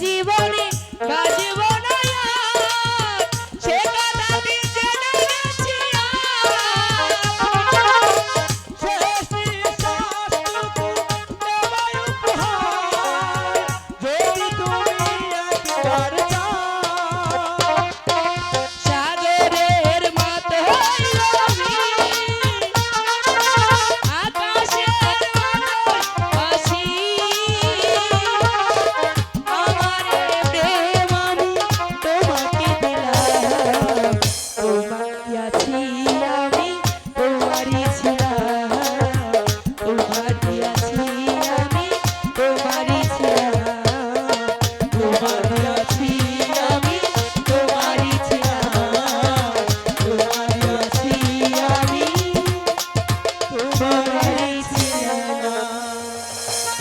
allí.